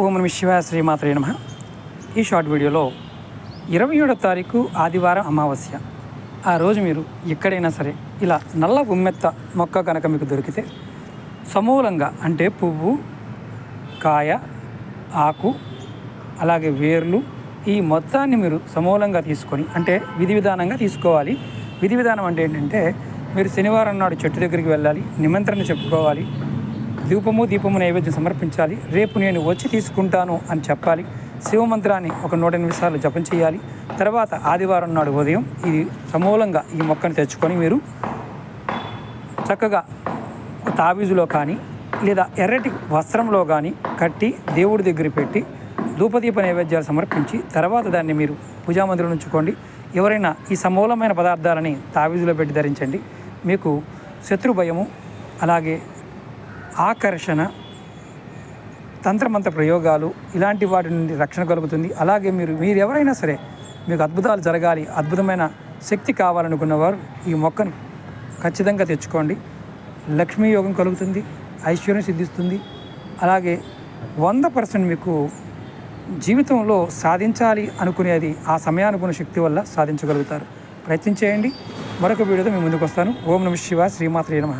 ఓం నమ శివ శ్రీమాత్రే నమ. ఈ షార్ట్ వీడియోలో ఇరవై ఏడో తారీఖు ఆదివారం అమావాస్య. ఆ రోజు మీరు ఎక్కడైనా సరే ఇలా నల్ల ఉమ్మెత్త మొక్క కనుక మీకు దొరికితే సమూలంగా అంటే పువ్వు కాయ ఆకు అలాగే వేర్లు ఈ మొత్తాన్ని మీరు సమూలంగా తీసుకొని అంటే విధి విధానంగా తీసుకోవాలి. విధి విధానం అంటే ఏంటంటే మీరు శనివారం నాడు చెట్టు దగ్గరికి వెళ్ళాలి నిమంత్రణ చెప్పుకోవాలి ధూపము దీపము నైవేద్యం సమర్పించాలి. రేపు నేను వచ్చి తీసుకుంటాను అని చెప్పాలి. శివమంత్రాన్ని ఒక నూట ఎనిమిది సార్లు జపం చేయాలి. తర్వాత ఆదివారం నాడు ఉదయం ఇది సమూలంగా ఈ మొక్కను తెచ్చుకొని మీరు చక్కగా తాబీజులో కానీ లేదా ఎర్రటి వస్త్రంలో కానీ కట్టి దేవుడి దగ్గర పెట్టి ధూపదీప నైవేద్యాలు సమర్పించి తర్వాత దాన్ని మీరు పూజామందిరం ఉంచుకోండి. ఎవరైనా ఈ సమూలమైన పదార్థాలని తాబీజులో పెట్టి ధరించండి. మీకు శత్రు భయము అలాగే ఆకర్షణ తంత్రమంత్ర ప్రయోగాలు ఇలాంటి వాటి నుండి రక్షణ కలుగుతుంది. అలాగే మీరు మీరు ఎవరైనా సరే మీకు అద్భుతాలు జరగాలి అద్భుతమైన శక్తి కావాలనుకున్నవారు ఈ మొక్కను ఖచ్చితంగా తెచ్చుకోండి. లక్ష్మీ యోగం కలుగుతుంది ఐశ్వర్యం సిద్ధిస్తుంది. అలాగే వంద పర్సెంట్ మీకు జీవితంలో సాధించాలి అనుకునేది ఆ సమయానుకున్న శక్తి వల్ల సాధించగలుగుతారు. ప్రయత్నం చేయండి. మరొక వీడియోతో మీ ముందుకు వస్తాను. ఓం నమ శివ శ్రీమాత్రే నమ.